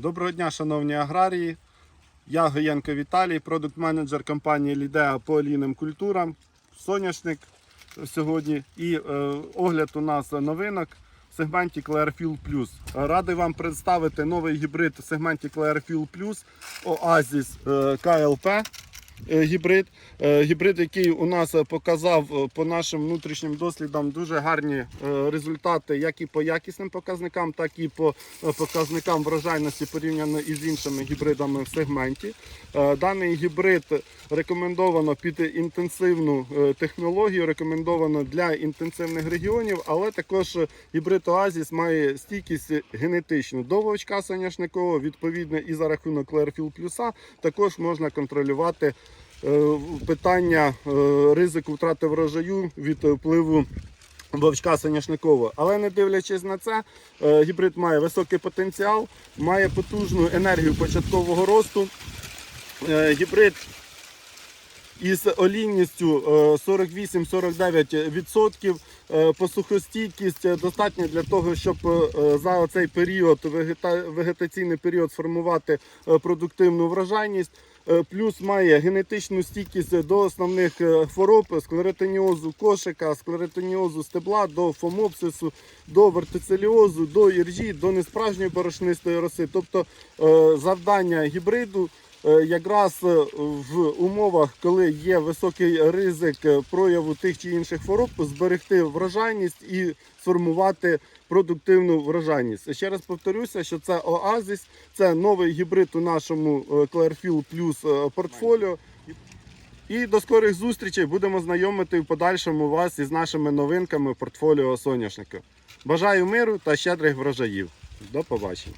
Доброго дня, шановні аграрії. Я Гоєнко Віталій, продукт-менеджер компанії Лідеа по олійним культурам. Соняшник сьогодні. І е, огляд у нас новинок в сегменті Clearfield Plus. Радий вам представити новий гібрид в сегменті Clearfield Plus Oasis е, KLP. Е, Гібрид, Е, гібрид, який у нас показав е, по нашим внутрішнім дослідам дуже гарні результати, як і по якісним показникам, так і по показникам врожайності порівняно із іншими гібридами в сегменті. Даний гібрид рекомендовано під інтенсивну е, технологію, рекомендовано для інтенсивних регіонів, але також гібрид Оазіс має стійкість генетичну до вовчка соняшникового, відповідно, і за рахунок Clearfield Plus також можна контролювати е, питання е, ризику втрати врожаю від впливу вовчка соняшникового. Але не дивлячись на це, гібрид має високий потенціал, має потужну енергію початкового росту. Гібрид із олійністю е, 48-49%. Е, Посухостійкість е, достатня для того, щоб е, за цей період, вегетаційний період, сформувати е, продуктивну врожайність. Е, Плюс має генетичну стійкість до основних е, хвороб склеротиніозу кошика, склеротиніозу стебла, до фомопсису, до вертицеліозу, до іржі, до несправжньої борошнистої роси. Тобто е, завдання гібриду е, якраз е, в умовах, коли є високий ризик е, прояву тих чи інших хвороб, зберегти врожайність і сформувати продуктивну врожайність. Ще раз повторюся, що це Оазіс, це новий гібрид у нашому е, Clearfield Plus е, портфоліо. І до скорих зустрічей будемо знайомити в подальшому вас із нашими новинками портфоліо соняшника. Бажаю миру та щедрих врожаїв. До побачення.